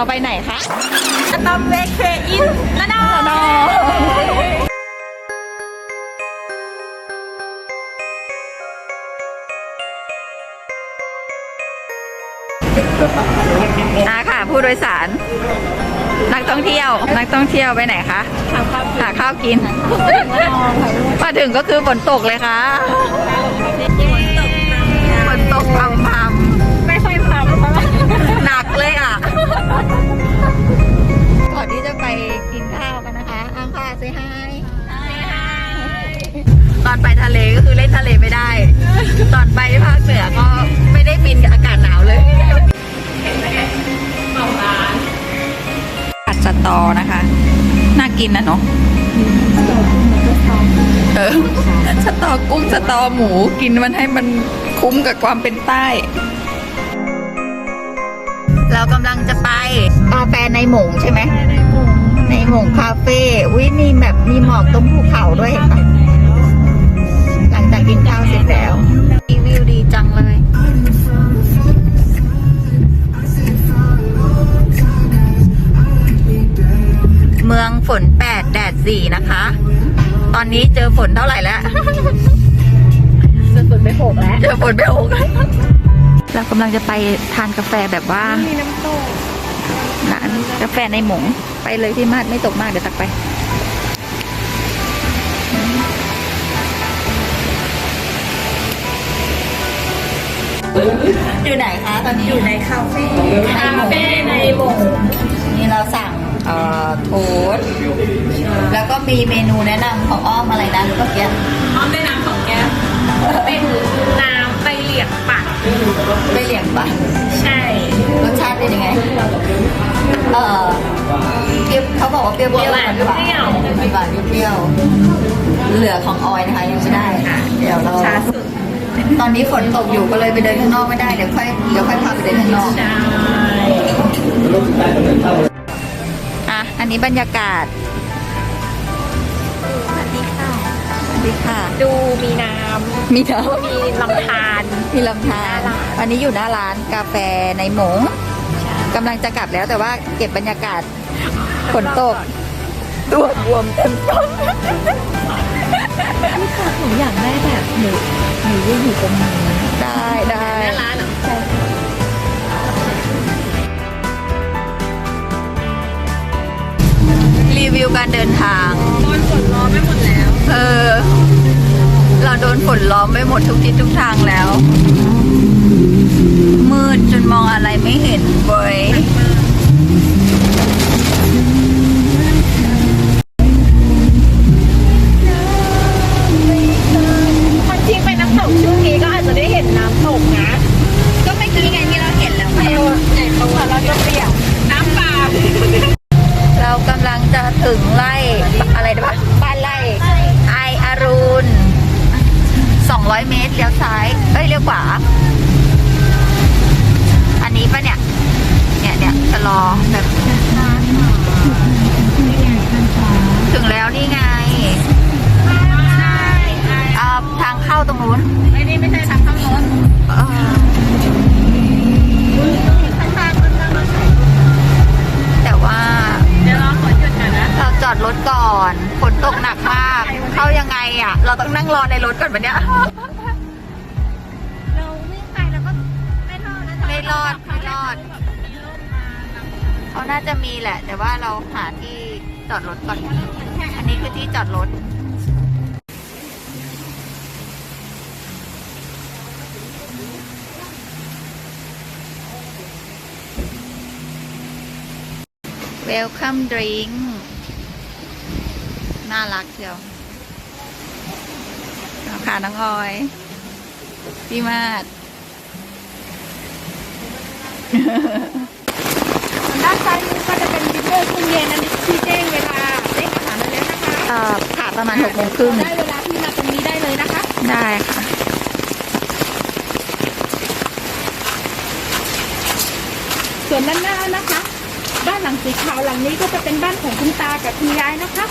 เราไปไหนคะอะตอมเวเคอินละนอนออะค่ะ ผู้โดยสาร นักท่องเที่ยว นักท่องเที่ยวไปไหนคะทางครับหาข้าวกินละนอค่ะมาถึงก็คือฝนตกเลยค่ะ ตอกุ้งสตอหมูกินมันให้มันคุ้มกับความเป็นใต้ เรากำลังจะไปกาแฟในหมงใช่ไหม ในหมงคาเฟ่วิมีแบบมีหมอกตรงภูเขาด้วยเห็นปะหลังจากกินข้าวเสร็จแล้วรีวิวดีจังเลยเมืองฝนแปดแดดสี่นะคะ ตอนนี้เจอฝนเท่าไหร่แล้วจะสุดไปหกแล้ว เจอฝนไปหกเรากำลังจะไปทานกาแฟแบบว่ามีน้ำตกร้านกาแฟในหมง ไปเลยที่มาดไม่ตกมากเดี๋ยวตักไปอยู่ไหนคะ ตอนนี้อยู่ในคาเฟ่ในหมงคาเฟ่ในโบงนี่เราสั่งเอ่อ โทสต์แล้วก็มีเมนูแนะนำของอ้อมอะไรนะเมื่อกี้อ้อมได้น้ำสองแก้วเป็นน้ำใบเหลียงปั่นไม่เหลี่ยมปะใช่ รสชาติเป็นยังไง เออเปรี้ยวเขาบอกว่าเปรี้ยวๆหวานหวานหวานเปรี้ยวๆเหลือของออยนะคะยังไม่ได้ เดี๋ยวเราชาสุดตอนนี้ฝนตกอยู่ก็เลยไปเดินข้างนอกไม่ได้เดี๋ยวค่อยเดี๋ยวค่อยพาไปเดินข้างนอก ใช่ อะอันนี้บรรยากาศสวัสดีค่ะ สวัสดีค่ะ ดูมีน้มีเนาะำมีลำธารมีลำธารวันนี้อยู่หน้าร้านกาแฟในหมงกำลังจะกลับแล้วแต่ว่าเก็บบรรยากาศฝนตก ตัวบวมเต็มต้นหนูอยากได้แบบหนูหนูยืนอยู่ตรงนี้ นล้อมไปหมดทุกทิศทุกทางแล้ว มืดจนมองอะไรไม่เห็นเว้ยางเข้าตรงนู้นไม่ได้ไม่ใช่ทางข้างรถเออแต่ว่าเดี๋ยวรอฝนหยุดก่อนนะเราจอดรถก่อนฝนตกหนักมาก เข้ายังไงอะ เราต้องนั่งรอในรถก่อนปะเนี่ยเราวิ่งไปแล้วก็ไม่รอดนะไม่รอดไม่รอดเขาน่าจะมีแหละ แต่ว่าเราหาที่จอดรถก่อน อันนี้คือที่จอดรถ Welcome drink น่ารักเชียวเอาค่ะน้องออย พี่มาดด้านซ้ายมือก็จะเป็นบิเบอร์คุณเย็นอันนี้ที่แจ้งเวลาได้อาหารมาแล้วนะคะเอ่อค่ะประมาณหกโมงครึ่งได้เวลาที่มาตรงนี้ได้เลยนะคะ ได้ค่ะส่วนด้านหน้านะคะ บ้านหลังสีขาวหลังนี้ก็จะเป็นบ้านของคุณตากับคุณยายนะคะ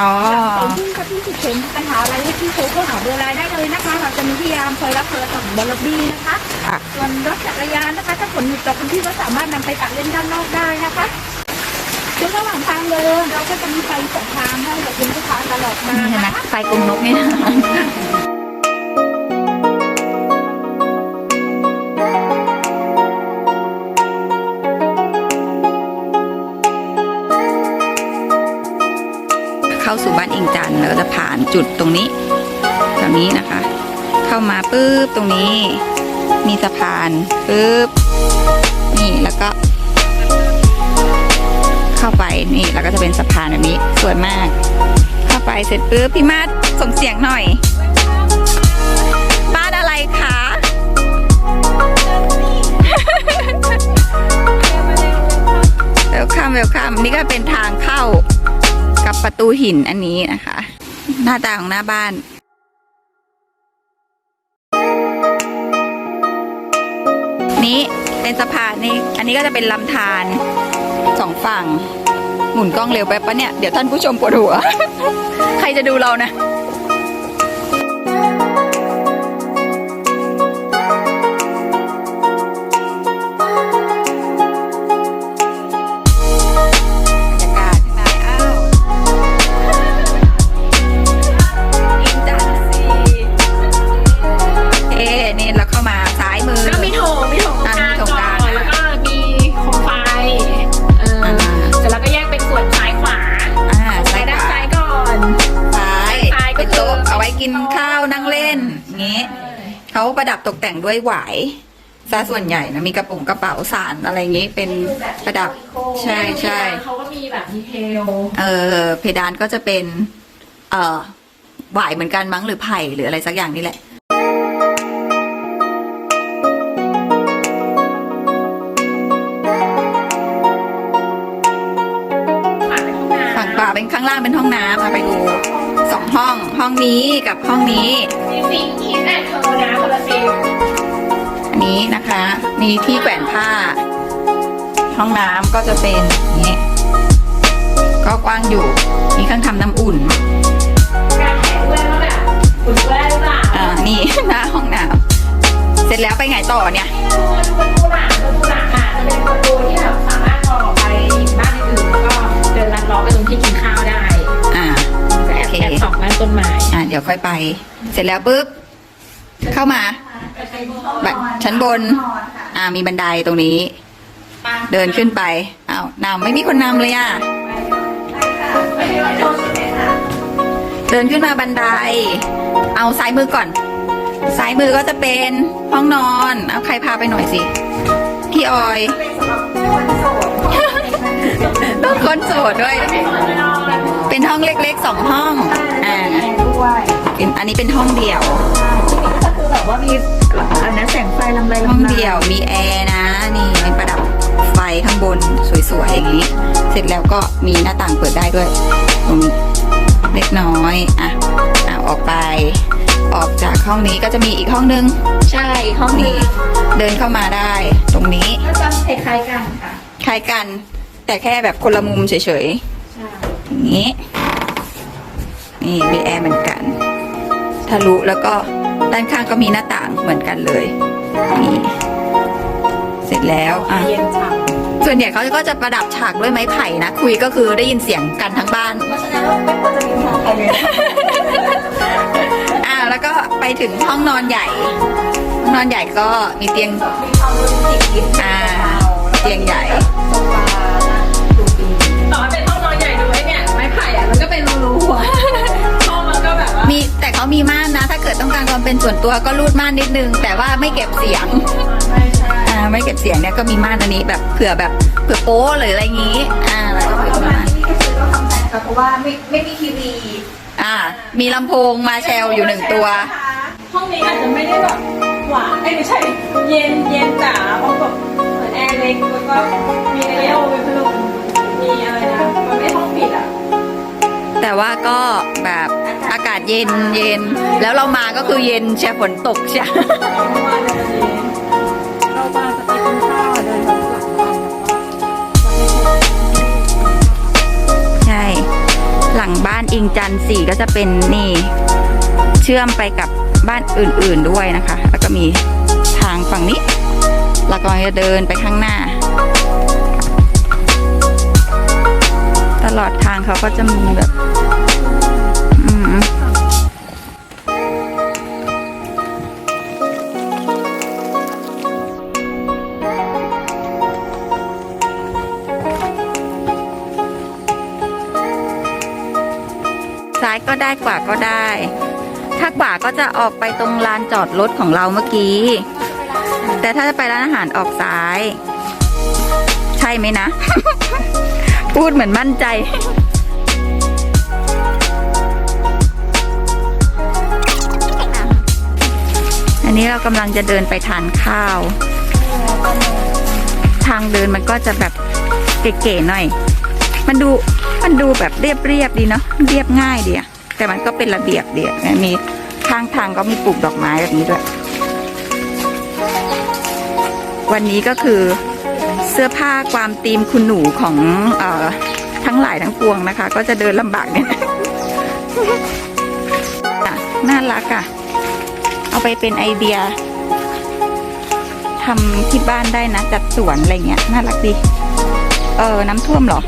อ๋อตอนที่กับพี่ฉุกเฉินปัญหาอะไรให้พี่โทรเข้าหาเบอร์ไลน์ได้เลยนะคะ เราจะมีพยายามคอยรับโทรศัพท์บอลบี้นะคะค่ะส่วนรถจักรยานนะคะ ถ้าฝนหยุดตกคุณพี่ก็สามารถนำไปตักเล่นด้านนอกได้นะคะซึ่งระหว่างทางเดินเราก็จะมีไฟสองทางให้กับคุณลูกค้าตลอดมานี่เห็นไหมนะคะไฟกรงนกนี่นะ ริงจันทร์แล้วก็จะผ่านจุดตรงนี้ตรงนี้นะคะ เข้ามาปุ๊บตรงนี้ มีสะพานปุ๊บนี่แล้วก็ เข้าไปนี่แล้วก็จะเป็นสะพานแบบนี้สวยมาก เข้าไปเสร็จปุ๊บพี่มาดส่งเสียงหน่อยบ้านอะไรคะเวลคัมเวลคัมนี่ก็เป็นทางเข้า ประตูหินอันนี้นะคะ หน้าตาของหน้าบ้านนี้เป็นสะพานนี่ อันนี้ก็จะเป็นลำธารสองฝั่ง หมุนกล้องเร็วไปปะเนี่ย เดี๋ยวท่านผู้ชมปวดหัว ใครจะดูเรานะ ดับตกแต่งด้วยหวายซะส่วนใหญ่นะมีกระปุกกระเป๋าสารอะไรอย่างงี้เป็นประดับ ใช่ใช่เขาก็มีแบบดีเทลเออเพดานก็จะเป็น เอ่อหวายเหมือนกันมั้งหรือไผ่หรืออะไรสักอย่างนี่แหละฝั่งป่าเป็นข้างล่างเป็นห้องน้ำมาไปดูสองห้องห้องนี้กับห้องนี้มีซิงค์คิดแอนเธอนะคนละซิงค์อั นี้นะคะ มีที่แขวนผ้า ห้องน้ำก็จะเป็นนี้ ก็กว้างอยู่ มีเครื่องทำน้ำอุ่นอ่านี่หน้าห้องน้ำเสร็จแล้วไปไงต่อเนี่ยให้ดูดูประตูหลังประตูหลังอะจะเป็นประตูที่แบบสามารถมอไปบ้านอื่นๆแล้วก็เดินลัดล้อไปตรงที่กินข้าวได้อ่าแอบแอบส่องบ้านต้นไม้อ่าเดี๋ยวค่อยไป เสร็จแล้วปุ๊บเข้ามา บบชั้นบน อ่า มีบันไดตรงนี้ เดินขึ้นไปอ้าวนำไม่มีคนนำเลยอะ เดินขึ้นมาบันได เอาซ้ายมือก่อน ซ้ายมือก็จะเป็นห้องนอน เอาใครพาไปหน่อยสิ พี่ออย ต้องคนโสดด้วย เป็นห้องเล็กๆสองห้อง อ่า อันนี้เป็นห้องเดี่ยว ก็คือแบบว่ามี อันนั้นแสงไฟลำไรห้องเดี่ยวมีแอร์นะนี่เป็นประดับไฟข้างบนสวยๆอย่างนี้ เสร็จแล้วก็มีหน้าต่างเปิดได้ด้วยตรงนี้เล็กน้อยอะอะออกไป ออกจากห้องนี้ก็จะมีอีกห้องนึงใช่ห้องนี่เดินเข้ามาได้ ตรงนี้ก็จะคล้ายๆกันค่ะคล้ายกัน แต่แค่แบบคนละมุมเฉยใช่ๆอย่างนี้ นี่มีแอร์เหมือนกันทะลุแล้วก็ ด้านข้างก็มีหน้าต่างเหมือนกันเลยนี่เสร็จแล้วอะเย็นฉ่ส่วนใหญ่เขาก็จะประดับฉากด้วยไม้ไผ่นะ คุยก็คือได้ยินเสียงกันทั้งบ้านำเพราะฉะนั้นไม่ควรจะมีปัญหาใครเลยอ่าแล้วก็ไปถึงห้องนอนใหญ่ห้องนอนใหญ่ก็มีเตียงมีความโรแมนติกนิดนึงอ่าเตียงใหญ่ ความเป็นส่วนตัวก็รูดม่านนิดนึง แต่ว่าไม่เก็บเสียงไม่ใช่อ่าไม่เก็บเสียงเนี่ยก็มีม่านอันนี้แบบเผื่อแบบเผื่อโป๊หรืออะไรอย่างงี้ อ่าแล้วก็เผื่อประมาณที่ก็คือก็ทำแทนค่ะเพราะว่าไม่ไม่มีทีวีอ่า มีลำโพงมาแชลอยู่หนึ่งตัว ห้องนี้อาจจะไม่ได้แบบหวานเอ้ยไม่ใช่เย็นเย็นจ๋าเพราะแบบเหมือนแอร์เล็กแล้วก็มีเอโอมีพัดลมมีอะไรนะมันไม่ห้องปิดอะ แต่ว่าก็แบบอากาศเย็นเย็น แล้วเรามาก็คือเย็นเชียฝนตกเชียใช่ หลังบ้านอิงจันสี่ก็จะเป็นนี่ เชื่อมไปกับบ้านอื่นๆด้วยนะคะ แล้วก็มีทางฝั่งนี้เราก็จะเดินไปข้างหน้าตลอดทางเขาก็จะมีแบบ ก็ได้ขวาก็ได้ ถ้าขวาก็จะออกไปตรงลานจอดรถของเราเมื่อกี้ แต่ถ้าจะไปร้านอาหารออกซ้าย ใช่ไหมนะ พูดเหมือนมั่นใจอันนี้เรากำลังจะเดินไปทานข้าว ทางเดินมันก็จะแบบเก๋ๆหน่อย มันดูมันดูแบบเรียบเรียบๆดีเนาะเรียบง่ายดีอะ แต่มันก็เป็นระเบียบเดีอะมีข้างทางก็มีปลูกดอกไม้แบบนี้ด้วย วันนี้ก็คือเสื้อผ้าความตีมคุณหนูของออทั้งหลายทั้งปวงนะคะ ก็จะเดินลำบากเนี่ยน่ารักอะ เอาไปเป็นไอเดียทำที่บ้านได้นะ จัดสวนอะไรเงี้ยน่ารักดี เออ น้ำท่วมเหรอ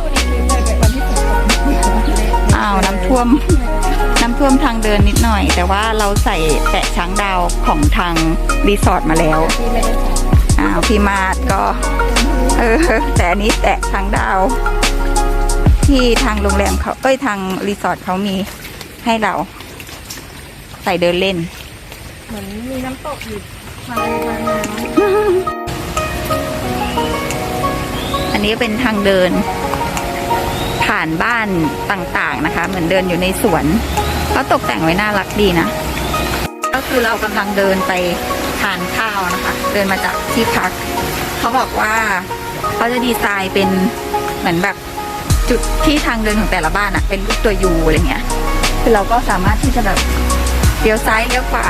อ้าว น้ำท่วม น้ำท่วมทางเดินนิดหน่อย แต่ว่าเราใส่แปะช้างดาวของทางรีสอร์ทมาแล้วอ้าวพี่มาดก็ เออ แต่อันนี้แตะช้างดาว ที่ทางโรงแรมเขาเอ้ยทางรีสอร์ทเขามีให้เรา ใส่เดินเล่น เหมือนมีน้ำตกอยู่ทางทางน้อันนี้เป็นทางเดินผ่านบ้านต่างๆนะคะ เหมือนเดินอยู่ในสวน เขาตกแต่งไว้น่ารักดีนะ ก็คือเรากำลังเดินไปทานข้าวนะคะ เดินมาจากที่พัก เขาบอกว่าเขาจะดีไซน์เป็นเหมือนแบบจุดที่ทางเดินของแต่ละบ้านอะเป็นรูปตัวยูอะไรเงี้ย คือเราก็สามารถที่จะแบบเลี้ยวซ้ายเลี้ยวขวา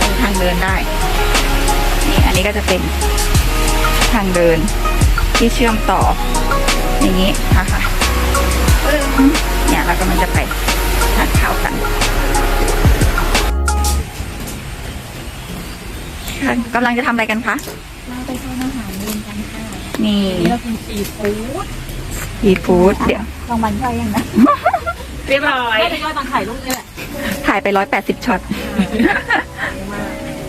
ตรงทางเดินได้ นี่อันนี้ก็จะเป็นทางเดินที่เชื่อมต่อ อย่างนี้นะคะเนี่ยเรากำลังจะไป ทานข้าวกันค่ะกำลังจะทำอะไรกันคะำเราไปทานอาหารเย็นกันค่ะนี่นี่เรากินซีฟู้ดซีฟู้ดเดี๋ยวรางวัลย่อยยังนะเรียบร้อยไม่ได้ย่อยตอนถ่ายรูปนี่แหละถ่ายไปร้อยแปดสิบช็อต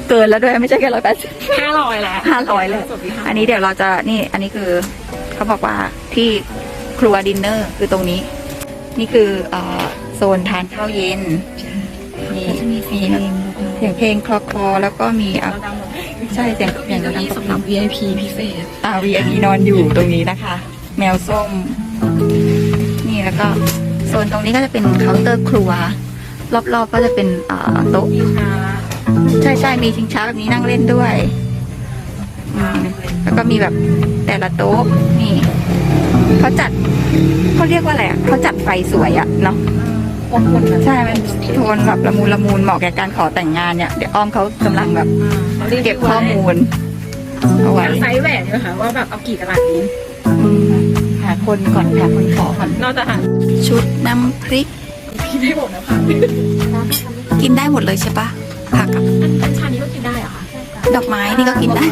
เกินแล้วด้วยไม่ใช่แค่ร้อยแปดสิบห้าร้อยแล้วห้าร้อยเลยอันนี้เดี๋ยวเราจะนี่ อันนี้คือเขาบอกว่าที่ครัวดินเนอร์คือตรงนี้ นี่คือเอ่อ โซนทานข้าวเย็นนี่มีเสียงเพลงคลอคลอแล้วก็มีอะใช่เสียงเสียงดังตบสำหรับ VIP พิเศษอ่า VIP นอนอยู่ตรงนี้นะคะ แมวส้ม นี่แล้วก็โซนตรงนี้ก็จะเป็นเคาน์เตอร์ครัว รอบๆก็จะเป็นเอ่อโต๊ะใช่ใช่มีชิงช้าแบบนี้นั่งเล่นด้วยอืมแล้วก็มีแบบแต่ละโต๊ะนี่เขาจัดเขาเรียกว่าอะไรอะเขาจัดไฟสวยอะเนาะคนคนนะ ใช่ มันโทนแบบละมุนละมุนเหมาะแก่การขอแต่งงานเนี่ย เดี๋ยวอ้อมเขากำลังแบบเก็บข้อมูลเอาไว้ไซส์แหวนด้วยค่ะว่าแบบเอากี่กะลัดนี้อืมหาคนก่อนหาคนขอก่อนนอกจากหาชุดน้ำพริก พี่ได้บอกนะคะกินได้หมดเลยใช่ปะผักกับอันชานี้ก็กินได้เหรอคะดอกไม้นี่ก็กินได้